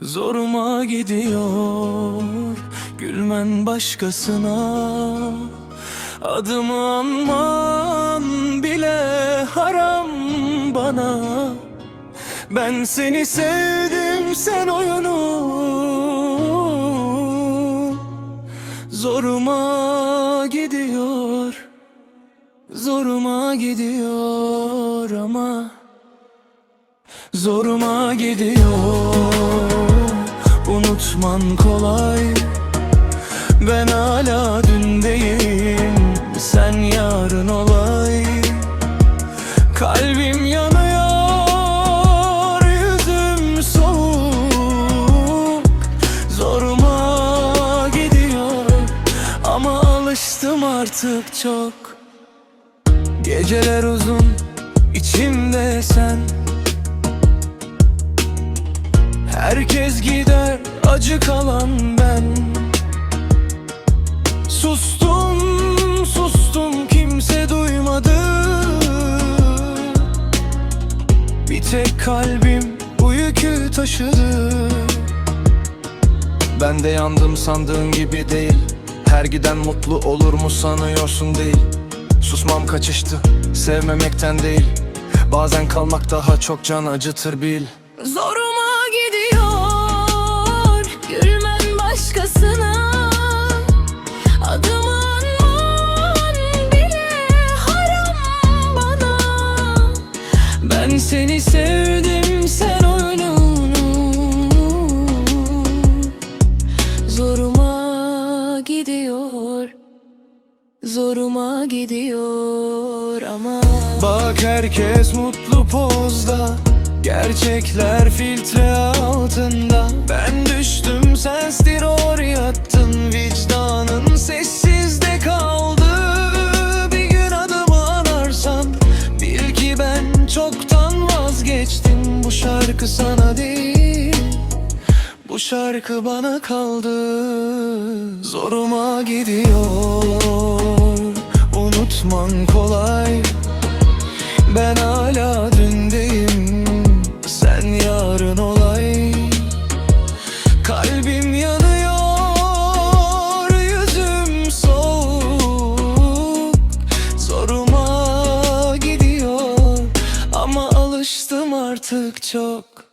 Zoruma gidiyor. Gülmen başkasına. Adımı anman bile haram bana. Ben seni sevdim sen oyunu. Zoruma gidiyor. Zoruma gidiyor ama Zoruma gidiyor. Unutman kolay. Ben hala dündeyim Sen yarın olay. Kalbim yanıyor Yüzüm soğuk. Zoruma gidiyor Ama alıştım artık çok. Geceler uzun içimde sen Herkes gider acı kalan ben. Sustum sustum kimse duymadı. Bir tek kalbim bu yükü taşıdı. Ben de yandım sandığın gibi değil. Her giden mutlu olur mu sanıyorsun değil. Susmam kaçıştı sevmemekten değil. Bazen kalmak daha çok can acıtır bil. Zoruma gidiyor. Zoruma gidiyor ama. Bak herkes mutlu pozda. Gerçekler filtre altında. Ben düştüm sen stiror yattın. Vicdanın sessizde kaldı. Bir gün adımı anarsan Bil ki ben çoktan vazgeçtim. Bu şarkı sana değil şarkı bana kaldı. Zoruma gidiyor. Unutman kolay. Ben hala dündeyim. Sen yarın olay. Kalbim yanıyor Yüzüm soğuk. Zoruma gidiyor Ama alıştım artık çok.